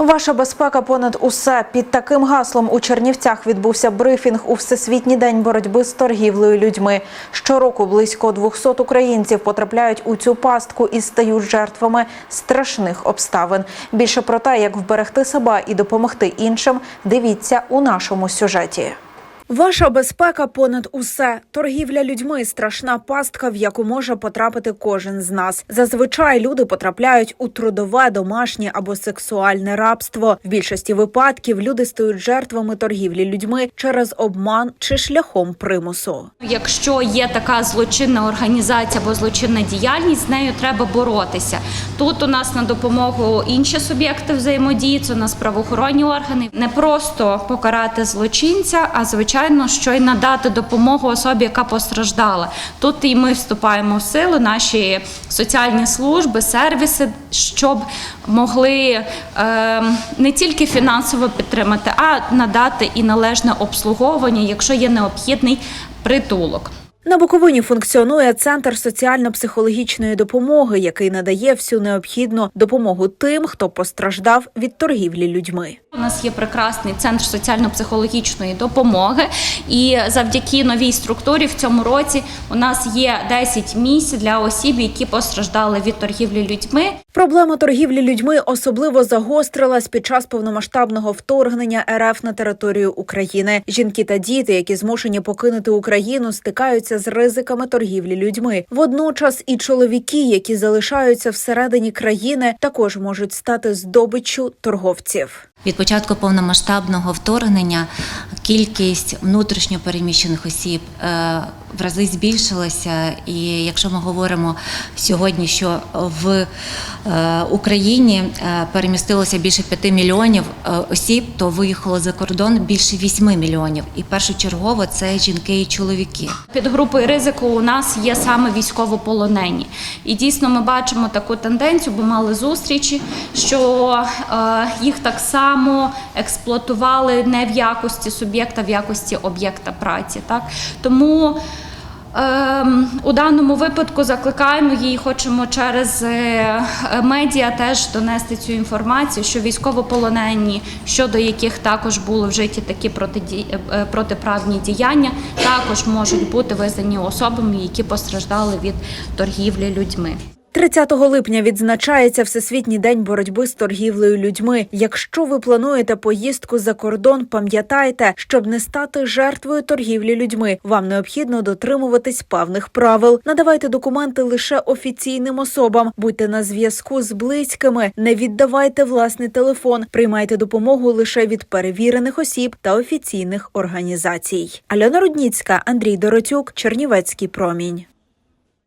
Ваша безпека понад усе під таким гаслом у Чернівцях відбувся брифінг у всесвітній день боротьби з торгівлею людьми. Щороку близько 200 українців потрапляють у цю пастку і стають жертвами страшних обставин. Більше про те, як вберегти себе і допомогти іншим, дивіться у нашому сюжеті. Ваша безпека понад усе. Торгівля людьми страшна пастка, в яку може потрапити кожен з нас. Зазвичай люди потрапляють у трудове, домашнє або сексуальне рабство. В більшості випадків люди стають жертвами торгівлі людьми через обман чи шляхом примусу. Якщо є така злочинна організація або злочинна діяльність, з нею треба боротися. Тут у нас на допомогу інші суб'єкти взаємодії, це у нас правоохоронні органи. Не просто покарати злочинця, а звичайно, що й надати допомогу особі, яка постраждала. Тут і ми вступаємо в силу, наші соціальні служби, сервіси, щоб могли е, не тільки фінансово підтримати, а надати і належне обслуговування, якщо є необхідний притулок. На Буковині функціонує центр соціально-психологічної допомоги, який надає всю необхідну допомогу тим, хто постраждав від торгівлі людьми. У нас є прекрасний центр соціально-психологічної допомоги, і завдяки новій структурі в цьому році у нас є 10 місць для осіб, які постраждали від торгівлі людьми. Проблема торгівлі людьми особливо загострилась під час повномасштабного вторгнення РФ на територію України. Жінки та діти, які змушені покинути Україну, стикаються з ризиками торгівлі людьми. Водночас і чоловіки, які залишаються всередині країни, також можуть стати здобиччю торговців. Від початку повномасштабного вторгнення кількість внутрішньо переміщених осіб е, в рази збільшилася. І якщо ми говоримо сьогодні, що в е, Україні е, перемістилося більше 5 мільйонів е, осіб, то виїхало за кордон більше 8 мільйонів. І першочергово це жінки і чоловіки. Під групою ризику у нас є саме військовополонені. І дійсно ми бачимо таку тенденцію, бо мали зустрічі, що їх так само експлуатували не в якості суб'єкта, в якості об'єкта праці. Так? Тому У даному випадку закликаємо її, хочемо через е, медіа теж донести цю інформацію, що військовополонені, щодо яких також були вжиті такі е, протиправні діяння, також можуть бути визнані особами, які постраждали від торгівлі людьми. 30 липня відзначається Всесвітній день боротьби з торгівлею людьми. Якщо ви плануєте поїздку за кордон, пам'ятайте, щоб не стати жертвою торгівлі людьми, вам необхідно дотримуватись певних правил. Надавайте документи лише офіційним особам, будьте на зв'язку з близькими, не віддавайте власний телефон, приймайте допомогу лише від перевірених осіб та офіційних організацій. Альона Рудніцька, Андрій Доротюк, Чернівецький промінь.